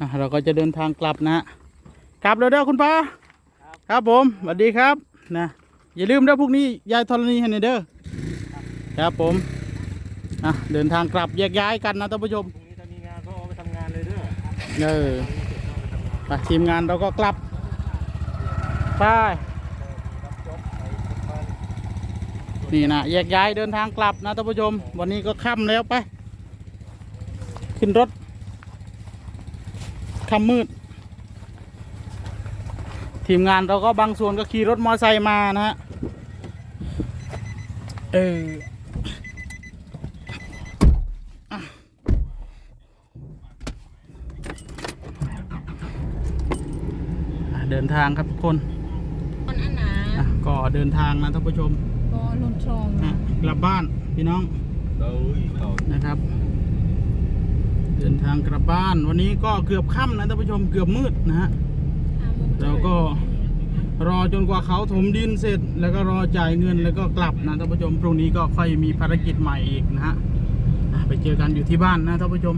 อะเราก็จะเดินทางกลับนะฮะกลับเลยเด้อคุณป้าครับผมสวัสดีครับนะอย่าลืมเด้อพรุ่งนี้ยายธรณีให้หน่อยเด้อครับผมอะเดินทางกลับแยกย้ายกันนะท่านผู้ชมพรุ่งนี้ถ้ามีงานก็เอาไปทำงานเลยเด้อเออไปทีมงานเราก็กลับไปนี่นะแยกย้ายเดินทางกลับนะท่านผู้ชม วันนี้ก็ค่ำแล้วไป ขึ้นรถ ค่ำมืด ทีมงานเราก็บางส่วนก็ขี่รถมอไซค์มานะฮะ เอออะอะเดินทางครับทุกคนคนอันหนาอะก็เดินทางนะท่านผู้ชมก็ลนทรองอะกลับบ้านพี่น้องเอ้ยเขานะครับ เดินทางกลับบ้านวันนี้ก็เกือบค่ำนะท่านผู้ชมเกือบมืดนะฮะเราก็รอจนกว่าเขาถมดินเสร็จ แล้วก็รอจ่ายเงินแล้วก็กลับนะท่านผู้ชมพรุ่งนี้ก็ค่อยมีภารกิจใหม่อีกนะฮะอะไปเจอกันอยู่ที่บ้านนะท่านผู้ชม